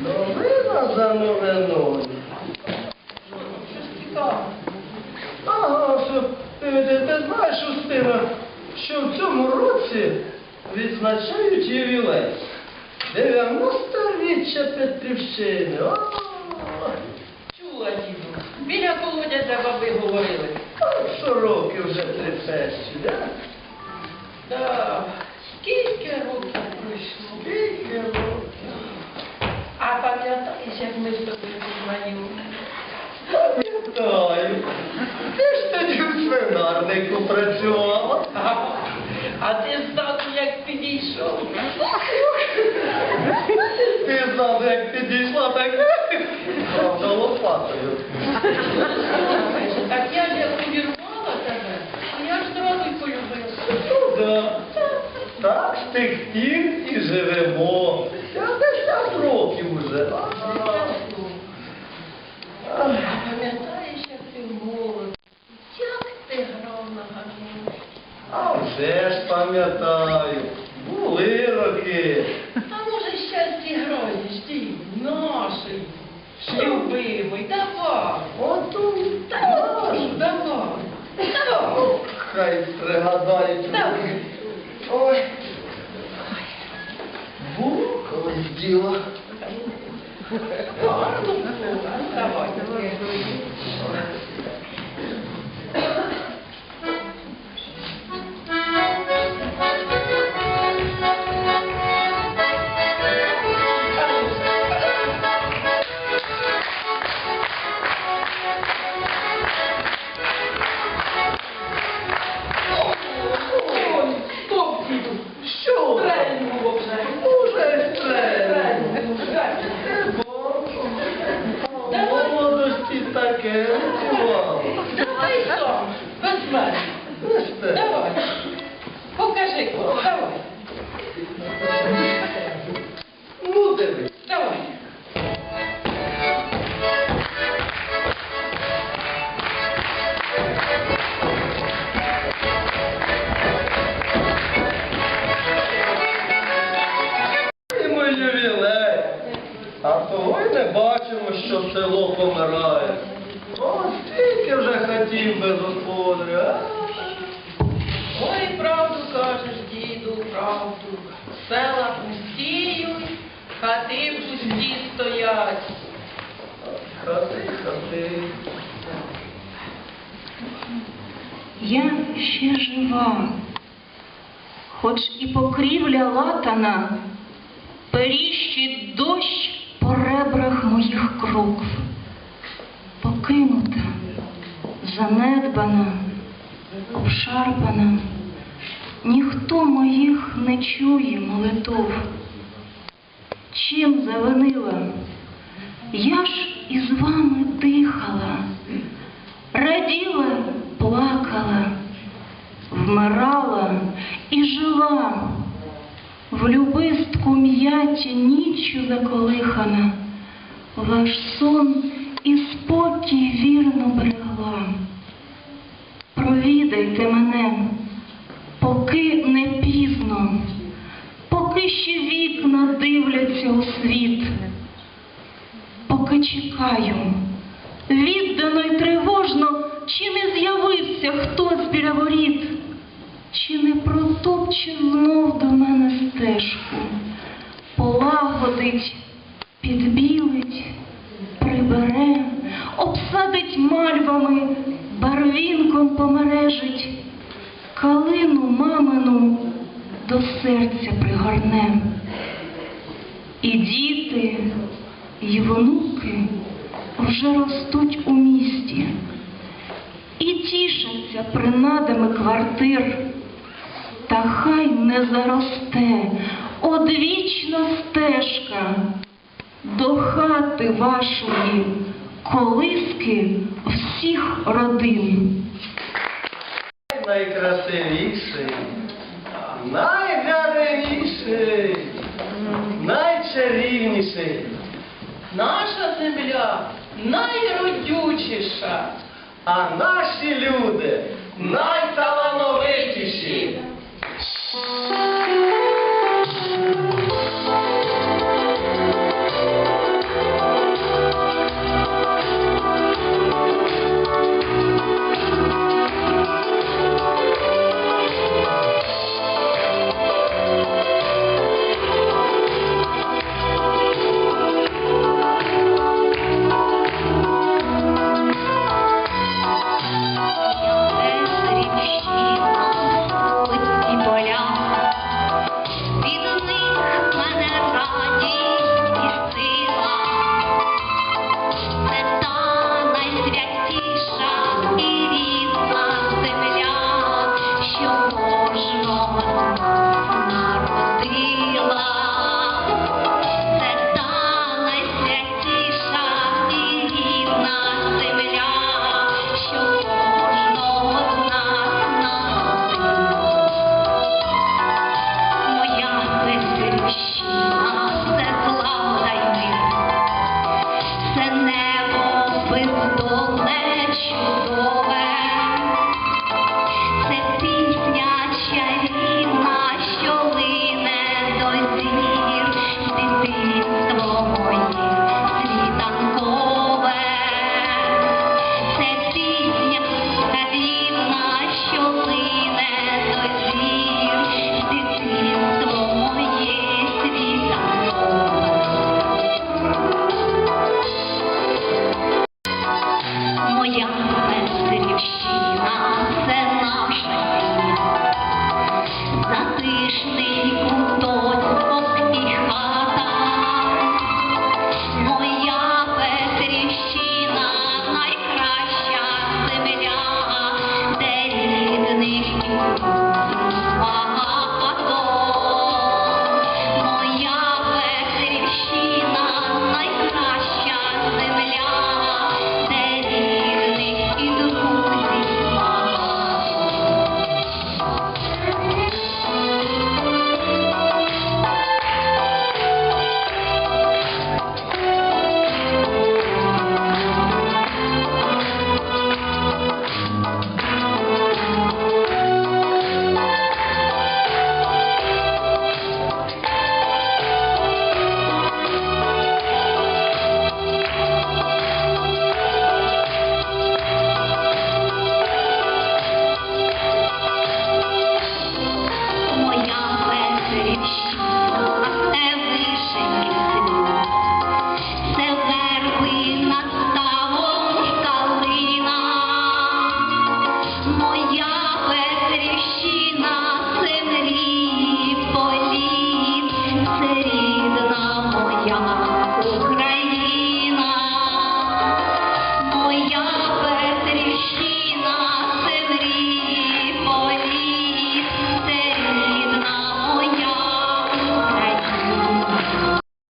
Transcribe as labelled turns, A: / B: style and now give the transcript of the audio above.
A: Новина за новиною. Ага, що ти, ти, ти знаєш, Устина, що в цьому році відзначають ювілей. 90-річчя Петрівщини. О,
B: Чула, діду. Біля колодязя баби говорили.
A: що роки вже тридцять, да?
B: Да, скільки років пройшло.
A: Скільки років?
B: А пам'ятаєш, як ми з тобою познайомилися?
A: Пам'ятаю. Ти ж тоді в свинарнику працювала.
B: А, а ти ззаду як підійшов.
A: Ти знав, як підійшла, так правда лопатою.
B: Так я ж як увірвала тебе, а я ж зразу й полюбила.
A: Ну да. Так з тих пір і живемо. 50 років уже.
B: Пам'ятаєш, як ти молод? Як ти грав на гармонії?
A: А вже ж пам'ятаю. Були роки.
B: А може щастя граєш, ти, наший, любимий, Давай, давай, давай.
A: Хай пригадають.
B: Давай.
A: Ой. Було колись діло.
B: Давай. Facebook. Вже без
A: господаря.
B: Ой, правду кажеш, діду, правду. Села пустіють, хати пусті стоять.
A: Хати, хати.
C: Я ще жива, хоч і покрівля латана, періщить дощ по ребрах моїх крокв. Занедбана, обшарпана, ніхто моїх не чує молитов. Чим завинила? Я ж із вами дихала. Раділа, плакала, вмирала і жила, в любистку м'яті ніччю заколихана, ваш сон і спокій вірно берегла. Провідайте мене, поки не пізно, поки ще вікна дивляться у світ, поки чекаю. Віддано й тривожно, чи не з'явився хтось біля воріт, чи не протопче знов до мене стежку, полагодить, підбілить, прибере, обсадить мальвами, барвінком помережить, калину мамину до серця пригорне. І діти, і внуки вже ростуть у місті і тішаться принадами квартир. Та хай не заросте одвічна стежка до хати вашої колиски всіх родин.
A: Найкрасивіший, найгарніший, найчарівніший.
B: Наша земля найродючіша.
A: А наші люди найталановитіші.